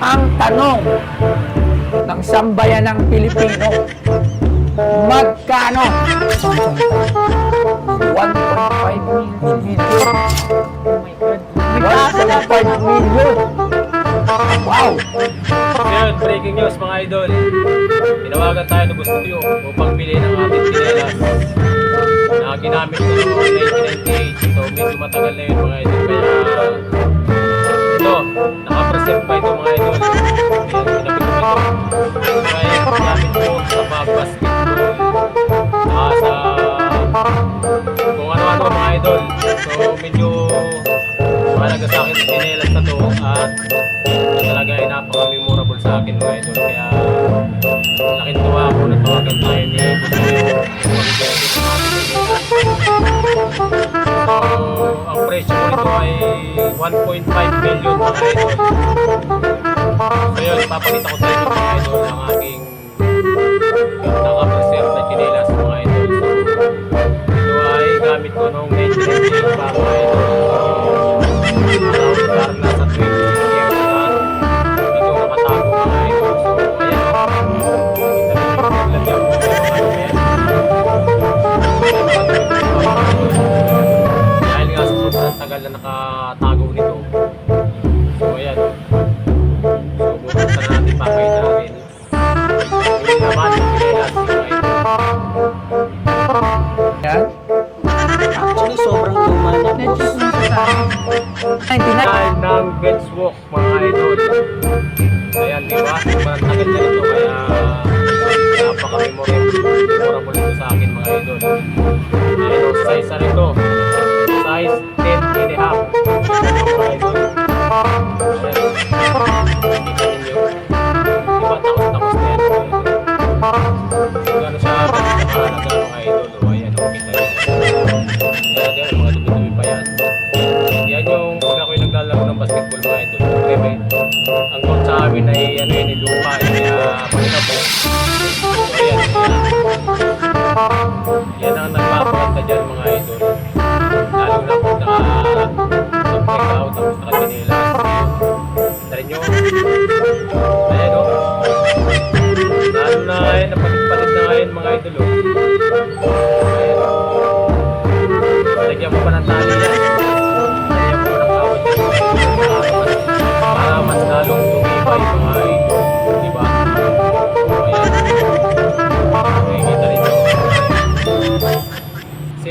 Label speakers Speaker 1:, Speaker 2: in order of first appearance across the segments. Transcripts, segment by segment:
Speaker 1: Ang tanong ng sambayan ng Pilipino, magkano? 1.5 million.
Speaker 2: Bigla ka
Speaker 1: 1.5 million. Wow!
Speaker 3: Ngayon, breaking news mga idol. Tinawagan tayo ng gusto nyo upang bilhin ang ating tinelas na ginamit ko noong 1998. So medyo matagal na yun mga idol. Kaya nakapreserve pa ito mga idol. Ito. Sa. So medyo mahalaga sa akin ang tinelas na to at talaga ay napaka-memorable sa akin mga idol. Kaya presyo ko nito ay 1.5 million mga idol. So yun, papakita ko sa inyo mga aking
Speaker 1: 99.
Speaker 3: Dahil ng bench walk mga idol. Ayan, di ba? Sobrang tagal na ito ang coach sa amin ay ano yun, yung lupa,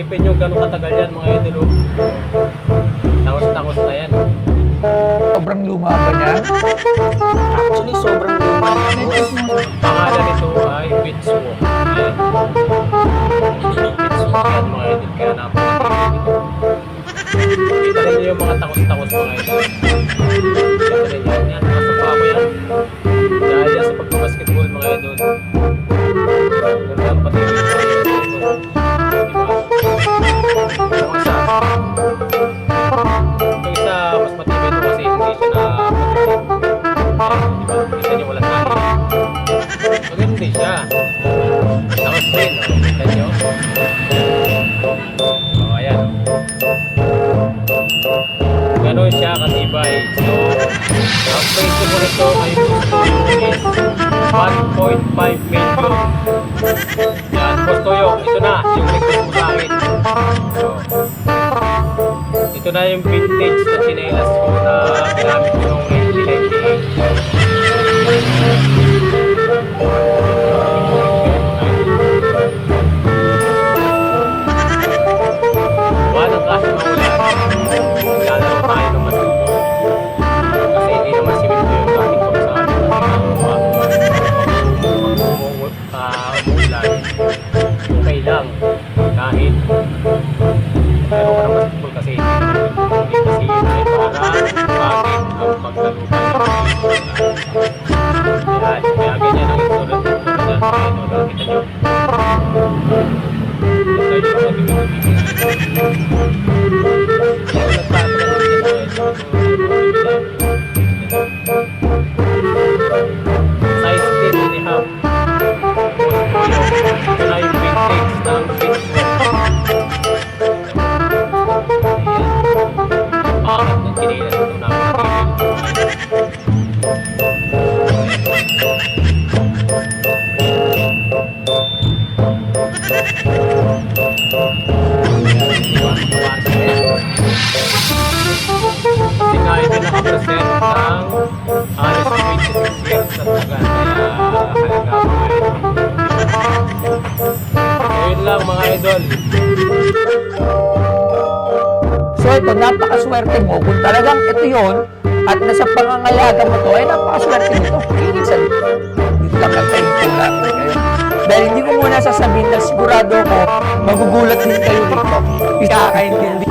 Speaker 3: Isipin nyo gano'ng katagal yan mga idol. oh. Takos-takos na yan.
Speaker 1: Sobrang luma ba niyan?
Speaker 2: Actually, sobrang luma.
Speaker 3: Pangalan nito ay. Ayan. Beach Walk yan mga idol. Kaya napakatibig ito. Kita rin yung mga takos-takos mga idol. Kita rin yan. Yan, nakasupa ako yan. Dahil yan sa pagbabasketball mga idol. Siya. Tapos din, oh. Kita nyo? Oh, ayan. Ganon siya katibay. So, ang presyo ko nito ay gusto is 1.5 million. Yan, gusto yun. Ito na, yung request mo sa. So, ito na yung vintage na chinelas ko na ginamit ko noong 1998. Ah, umulan. Okay lang. Idol.
Speaker 1: So ito, napakaswerte mo. Kung talagang ito yon at nasa pangangalaga mo to, ay napakaswerte mo to. Sa dito. Lang at tayo lang. Dahil hindi ko muna sasabihin na sigurado ko, magugulat din kayo dito. Ikakaintindi. Yan.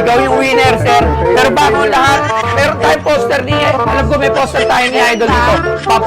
Speaker 1: Ikaw yung winner, sir. Pero bago lahat, meron tayong poster ni, alam ko may poster tayo ni Idol dito. Pap